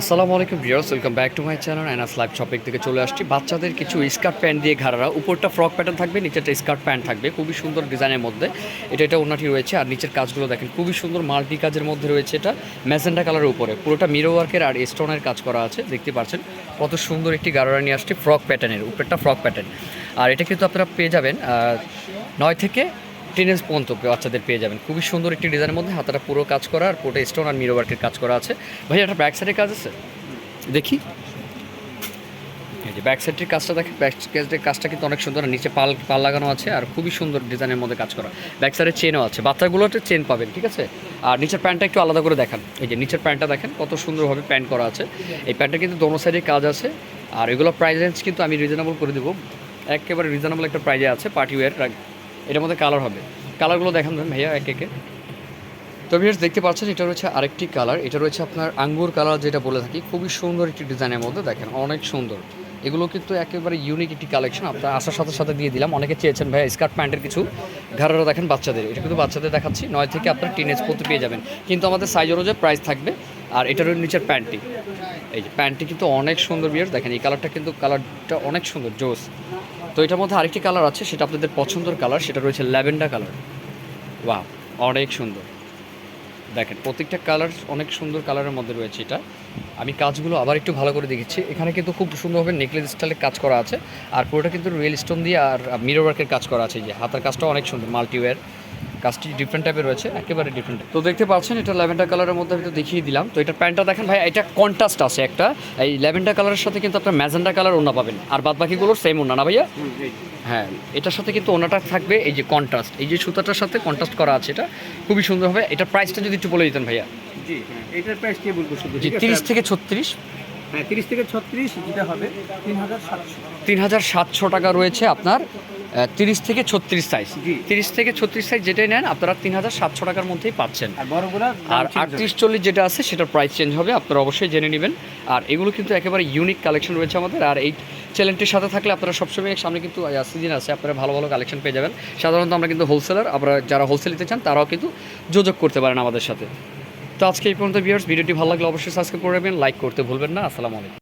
আসসালামু আলাইকুম viewers, welcome back to my channel Anas live shopping থেকে চলে আসছি। বাচ্চাদের কিছু স্কার্ট প্যান্ট দিয়ে ঘাড়ারা। উপরটা ফ্রক প্যাটার্ন থাকবে, নিচেরটা স্কার্ট প্যান্ট থাকবে। খুবই সুন্দর ডিজাইনের মধ্যে। এটা এটা ওনাটি রয়েছে আর নিচের কাজগুলো দেখেন, খুবই সুন্দর মাল্টি কাজের মধ্যে রয়েছে এটা। ম্যাজেন্ডা কালারের উপরে। পুরোটা মিরো ওয়ার্কের আর স্টোনের কাজ করা আছে, দেখতে পাচ্ছেন। কত সুন্দর একটি গাড়ারা নিয়ে আসছে, ফ্রক প্যাটার্নের, উপরটা ফ্রক প্যাটার্ন। আর এটা কিন্তু আপনারা পেয়ে যাবেন নয় থেকে টেনেস পর্যন্ত বাচ্চাদের পেয়ে যাবেন। খুবই সুন্দর একটি ডিজাইনের মধ্যে হাতাটা পুরো কাজ করা আর পুরোটা স্টোন আর মিরো ওয়ার্কের কাজ করা আছে। ভাই একটা ব্যাক সাইডের কাজ আছে? দেখি। ব্যাক সাইডের কাজটা দেখেন ব্যাক সাইডের কাজটা কিন্তু অনেক সুন্দর। নিচে পাল পাল লাগানো আছে আর খুবই সুন্দর ডিজাইনের মধ্যে কাজ করা। ব্যাক সাইডে চেনও আছে। বাচ্চাগুলোতে চেন পাবেন, ঠিক আছে? আর নিচের প্যান্টটা একটু আলাদা করে দেখান। এই যে নিচের প্যান্টটা দেখেন, কত সুন্দরভাবে প্যান্ট করা আছে। এই প্যান্টটা কিন্তু দোনো সাইডে কাজ আছে। আর এগুলো প্রাইস রেঞ্জ কিন্তু আমি রিজনেবল করে দেবো। একেবারে রিজনেবল একটা প্রাইজে আছে পার্টি ওয়্যার এটার মধ্যে কালার হবে। কালারগুলো দেখান ভাইয়া এক একে। তো ভিউয়ার্স দেখতে পাচ্ছেন, এটা রয়েছে আরেকটি কালার এটা রয়েছে আপনার আঙ্গুর কালার যেটা বলে থাকি। খুবই সুন্দর একটি ডিজাইনের মধ্যে দেখেন, অনেক সুন্দর। এগুলো কিন্তু একেবারে ইউনিক একটি কালেকশন আপনার আসার সাথে সাথে দিয়ে দিলাম। অনেকে চেয়েছেন ভাই স্কার্ট প্যান্টের কিছু। ঘাড়ারা দেখেন বাচ্চাদের। এটা কিন্তু বাচ্চাদের দেখাচ্ছি। নয় থেকে আপনার টিনেজ পড়তে পেয়ে যাবেন। কিন্তু আমাদের সাইজ অনুযায়ী প্রাইস থাকবে। আর এটার নিচের প্যান্টটি এই যে প্যান্টটি কিন্তু অনেক সুন্দর বিয়ার দেখেন এই কালারটা কিন্তু কালারটা অনেক সুন্দর, জোস। তো এটার মধ্যে আরেকটি কালার আছে, সেটা আপনাদের পছন্দের কালার সেটা রয়েছে ল্যাভেন্ডার কালার বা অনেক সুন্দর। দেখেন, প্রত্যেকটা কালার অনেক সুন্দর কালারের মধ্যে রয়েছে এটা। আমি কাজগুলো আবার একটু ভালো করে দেখেছি এখানে কিন্তু খুব সুন্দরভাবে নেকলেস স্টাইলের কাজ করা আছে। আর পুরোটা কিন্তু রিয়েল স্টোন দিয়ে আর মিরর ওয়ার্কের কাজ করা আছে। যে হাতার কাজটা অনেক সুন্দর মাল্টিওয়্যার কাজটি ডিফারেন্ট টাইপের রয়েছে একেবারে ডিফারেন্ট তো দেখতে পাচ্ছেন এটা ল্যাভেন্ডার কালারের মধ্যে আমি তো দেখিয়ে দিলাম। তো এটা প্যান্টটা দেখেন ভাই এটা কন্ট্রাস্ট আছে একটা। এই ল্যাভেন্ডার কালারের সাথে কিন্তু আপনার ম্যাজেন্ডা কালার ওনা পাবেন। আর বাদ বাকিগুলোর সেম ওনা না ভাইয়া? হ্যাঁ এটার সাথে কিন্তু ওনাটা থাকবে এই যে কন্ট্রাস্ট এই যে সুতাটার সাথে কন্ট্রাস্ট করা আছে এটা খুবই সুন্দর হবে। এটার প্রাইসটা যদি একটু বলে দিতেন ভাইয়া। জি হ্যাঁ এটার প্রাইস কে বলব শুধু জি তিরিশ থেকে ছত্রিশ? হ্যাঁ তিরিশ থেকে ছত্রিশ যেটা হবে তিন হাজার সাতশো। তিন হাজার সাতশো টাকা রয়েছে আপনার তিরিশ থেকে ছত্রিশ সাইজ তিরিশ থেকে ছত্রিশ সাইজ যেটাই নেন আপনারা তিন হাজার সাতশো টাকার মধ্যেই পাচ্ছেন। আর আর আটত্রিশ চল্লিশ যেটা আছে সেটার প্রাইস চেঞ্জ হবে আপনারা অবশ্যই জেনে নেবেন। আর এগুলো কিন্তু একেবারে ইউনিক কালেকশন রয়েছে আমাদের আর এই চ্যানেলটির সাথে থাকলে আপনারা সবসময় সামনে কিন্তু সিজন আছে আপনারা ভালো ভালো কালেকশন পেয়ে যাবেন। সাধারণত আমরা কিন্তু হোলসেলার আপনারা যারা হোলসেল নিতে চান তারাও কিন্তু যোগাযোগ করতে পারেন আমাদের সাথে। তো আজকে এই পর্যন্ত ভিউয়ার্স ভিডিওটি ভালো লাগলে অবশ্যই সাবস্ক্রাইব করে রাখবেন লাইক করতে ভুলবেন না আসসালামু আলাইকুম।